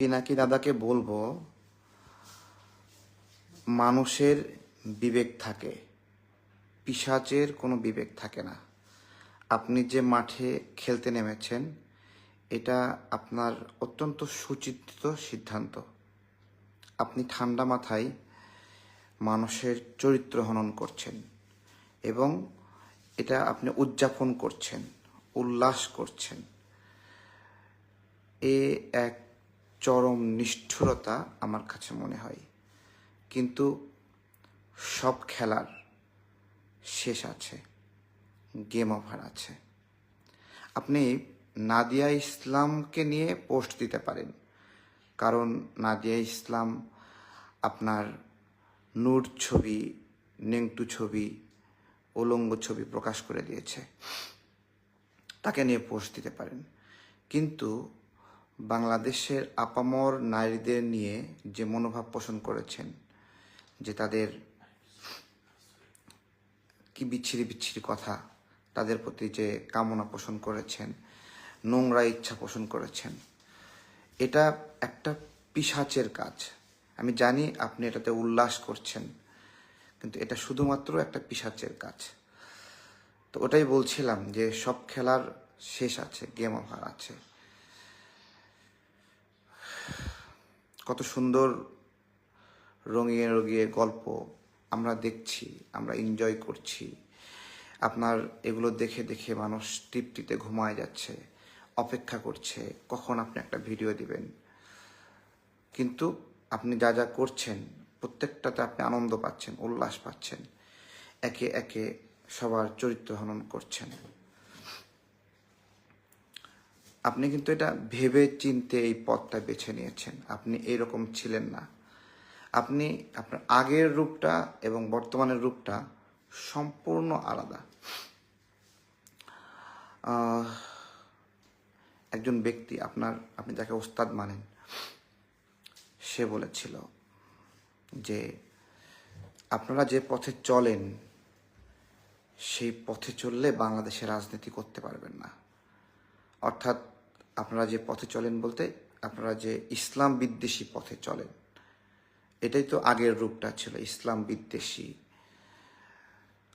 পিনাকি দাদাকে বলব, মানুষের বিবেক থাকে, পিসাচের কোনো বিবেক থাকে না। আপনি যে মাঠে খেলতে নেমেছেন, এটা আপনার অত্যন্ত সুচিন্তিত সিদ্ধান্ত। আপনি ঠান্ডা মাথায় মানুষের চরিত্র হনন করছেন এবং এটা আপনি উদযাপন করছেন, উল্লাস করছেন। এ এক চরম নিষ্ঠুরতা আমার কাছে মনে হয়। কিন্তু সব খেলার শেষ আছে গেম ওভার আছে। আপনি নাদিয়া ইসলামকে নিয়ে পোস্ট দিতে পারেন। কারণ নাদিয়া ইসলাম আপনার নূর ছবি, নেংটু ছবি, উলঙ্গ ছবি প্রকাশ করে দিয়েছে। তাকে নিয়ে পোস্ট দিতে পারেন। কিন্তু বাংলাদেশের আপামর নারীদের নিয়ে যে মনোভাব পোষণ করেছেন, যে তাদের কি বিচ্ছিরি বিচ্ছিরি কথা, তাদের প্রতি যে কামনা পোষণ করেছেন, নোংরা ইচ্ছা পোষণ করেছেন, এটা একটা পিসাচের কাজ। আমি জানি আপনি এটাতে উল্লাস করছেন, কিন্তু এটা শুধুমাত্র একটা পিসাচের কাজ। তো ওটাই বলছিলাম যে সব খেলার শেষ আছে গেম ওভার আছে। কত সুন্দর রঙিয়ে রঙিয়ে গল্প আমরা দেখছি, আমরা এনজয় করছি। আপনার এগুলো দেখে দেখে মানুষ তৃপ্তিতে ঘুমায় যাচ্ছে, অপেক্ষা করছে, কখন আপনি একটা ভিডিও দিবেন। কিন্তু আপনি যা যা করছেন, প্রত্যেকটাতে আপনি আনন্দ পাচ্ছেন, উল্লাস পাচ্ছেন, একে একে সবার চরিত্র হনন করছেন। আপনি কিন্তু এটা ভেবে চিনতে এই পথটা বেছে নিয়েছেন। আপনি এইরকম ছিলেন না। আপনি আপনার আগের রূপটা এবং বর্তমানের রূপটা সম্পূর্ণ আলাদা। একজন ব্যক্তি আপনার, আপনি যাকে ওস্তাদ মানেন, সে বলেছিল যে, আপনারা যে পথে চলেন, সেই পথে চললে বাংলাদেশে রাজনীতি করতে পারবেন না। অর্থাৎ আপনারা যে পথে চলেন বলতে আপনারা যে ইসলাম বিদ্বেষী পথে চলেন, এটাই তো আগের রূপটা ছিল, ইসলাম বিদ্বেষী,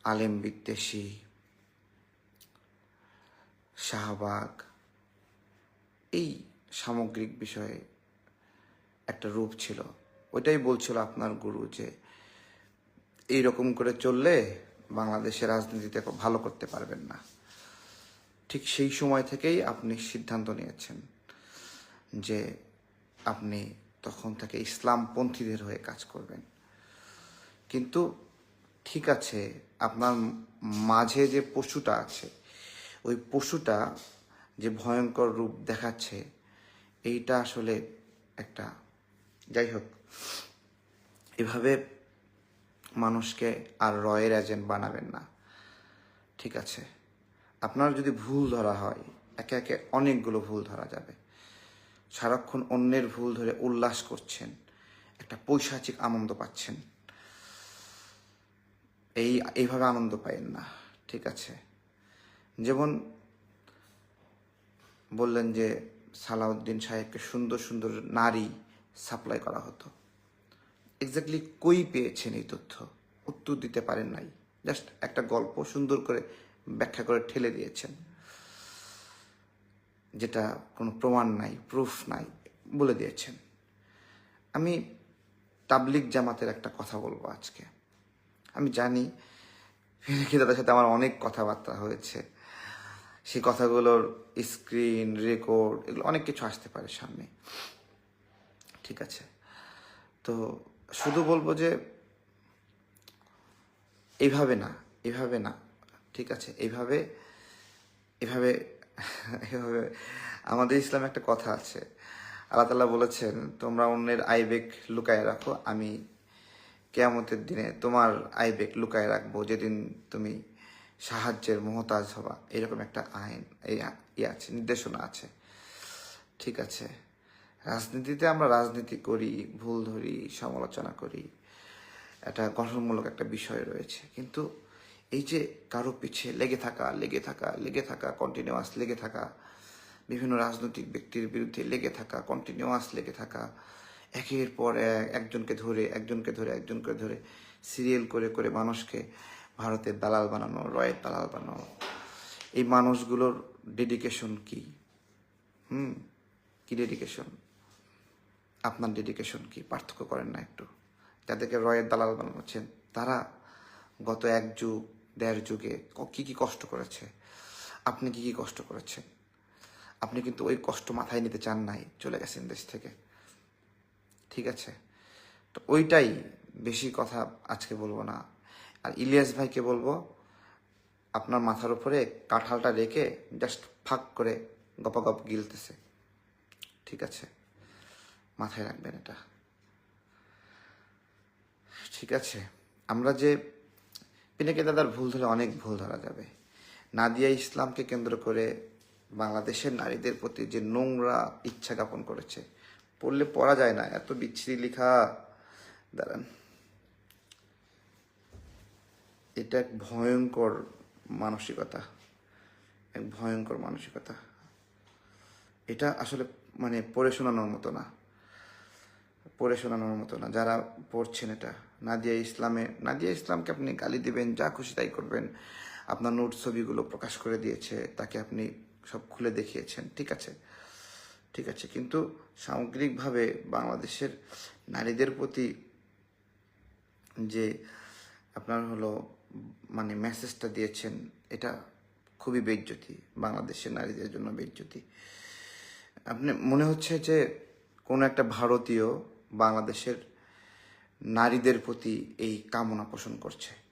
আলেম বিদ্বেষী, শাহবাগ, এই সামগ্রিক বিষয়ে একটা রূপ ছিল। ওইটাই বলছিল আপনার গুরু যে এই রকম করে চললে বাংলাদেশের রাজনীতিতে ভালো করতে পারবেন না। ঠিক সেই সময় থেকেই আপনি সিদ্ধান্ত নিয়েছেন যে আপনি তখন থেকে ইসলামপন্থীদের হয়ে কাজ করবেন। কিন্তু ঠিক আছে, আপনার মাঝে যে পশুটা আছে, ওই পশুটা যে ভয়ঙ্কর রূপ দেখাচ্ছে, এইটা আসলে একটা যাই হোক, এভাবে মানুষকে আর রয়ের এজেন্ট বানাবেন না। ঠিক আছে। আপনার যদি ভুল ধরা হয়, একে একে অনেকগুলো ভুল ধরা যাবে। সারাক্ষণ অন্যের ভুল ধরে উল্লাস করছেন, একটা পৈশাচিক আনন্দ পাচ্ছেন। এই, এইভাবে আনন্দ পাইন না, ঠিক আছে? যেমন বললেন যে সালাউদ্দিন সাহেবকে সুন্দর সুন্দর নারী সাপ্লাই করা হতো। এক্স্যাক্টলি কই পেয়েছেন এই তথ্য? উত্তর দিতে পারেন নাই। জাস্ট একটা গল্প সুন্দর করে ব্যাখ্যা করে ঠেলে দিয়েছেন, যেটা কোনো প্রমাণ নাই প্রুফ নাই, বলে দিয়েছেন। আমি তাবলিক জামাতের একটা কথা বলব আজকে। আমি জানি ফিরকি দাদার সাথে আমার অনেক কথাবার্তা হয়েছে। সেই কথাগুলোর স্ক্রিন রেকর্ড এগুলো অনেক কিছু আসতে পারে সামনে। ঠিক আছে? তো শুধু বলব যে এইভাবে না, এভাবে না। ঠিক আছে এইভাবে এভাবে এভাবে, আমাদের ইসলামে একটা কথা আছে। আল্লাহ তালা বলেছেন, তোমরা অন্যের আইবেক লুকায় রাখো, আমি কেয়ামতের দিনে তোমার আইবেক লুকায় রাখব, যেদিন তুমি সাহায্যের মহতাজ হবা। এরকম একটা আইন, এই আছে, নির্দেশনা আছে। ঠিক আছে, রাজনীতিতে আমরা রাজনীতি করি, ভুল ধরি, সমালোচনা করি একটা গঠনমূলক একটা বিষয় রয়েছে। কিন্তু এই যে কারও পিছিয়ে লেগে থাকা লেগে থাকা লেগে থাকা কন্টিনিউয়াস লেগে থাকা, বিভিন্ন রাজনৈতিক ব্যক্তির বিরুদ্ধে লেগে থাকা কন্টিনিউয়াস লেগে থাকা, একের পর এক, একজনকে ধরে একজনকে ধরে একজনকে ধরে সিরিয়াল করে করে মানুষকে ভারতের দালাল বানানো, রয়ের দালাল বানানো। এই মানুষগুলোর ডেডিকেশন কি? হুম? কি ডেডিকেশন আপনার ডেডিকেশন কি? পার্থক্য করেন না একটু। যাদেরকে রয়ের দালাল বানাচ্ছেন তারা গত এক যুগ দেড় যুগে কি কি কষ্ট করেছে? আপনি কি কি কষ্ট করেছেন? আপনি কিন্তু ওই কষ্ট মাথায় নিতে চান নাই, চলে গেছেন দেশ থেকে। ঠিক আছে? তো ওইটাই বেশি কথা আজকে বলব না। আর ইলিয়াস ভাইকে বলব, আপনার মাথার উপরে কাঁঠালটা রেখে জাস্ট ফাঁক করে গপাগপ গিলতেছে। ঠিক আছে? মাথায় রাখবেন এটা। ঠিক আছে? আমরা যে পিনাকি দাদার ভুল ধরে অনেক ভুল ধরা যাবে। নাদিয়া ইসলামকে কেন্দ্র করে বাংলাদেশের নারীদের প্রতি যে নোংরা ইচ্ছা জ্ঞাপন করেছে, পড়লে পড়া যায় না, এত বিচ্ছিরি লেখা। দাঁড়ান। এটা এক ভয়ঙ্কর মানসিকতা, এক ভয়ঙ্কর মানসিকতা। এটা আসলে মানে পড়ে শোনানোর মতো না। পড়ে শোনানোর মতো না, যারা পড়ছেন এটা। নাদিয়া ইসলামে, নাদিয়া ইসলামকে আপনি গালি দিবেন, যা খুশি তাই করবেন। আপনার নোট ছবিগুলো প্রকাশ করে দিয়েছে, তাকে আপনি সব খুলে দেখিয়েছেন, ঠিক আছে? ঠিক আছে, কিন্তু সামগ্রিকভাবে বাংলাদেশের নারীদের প্রতি যে আপনার হলো মানে মেসেজটা দিয়েছেন, এটা খুবই বেজ্জতি, বাংলাদেশের নারীদের জন্য বেজ্জতি। আপনি, মনে হচ্ছে যে কোনো একটা ভারতীয় বাংলাদেশের নারীদের প্রতি এই কামনা পোষণ করছে।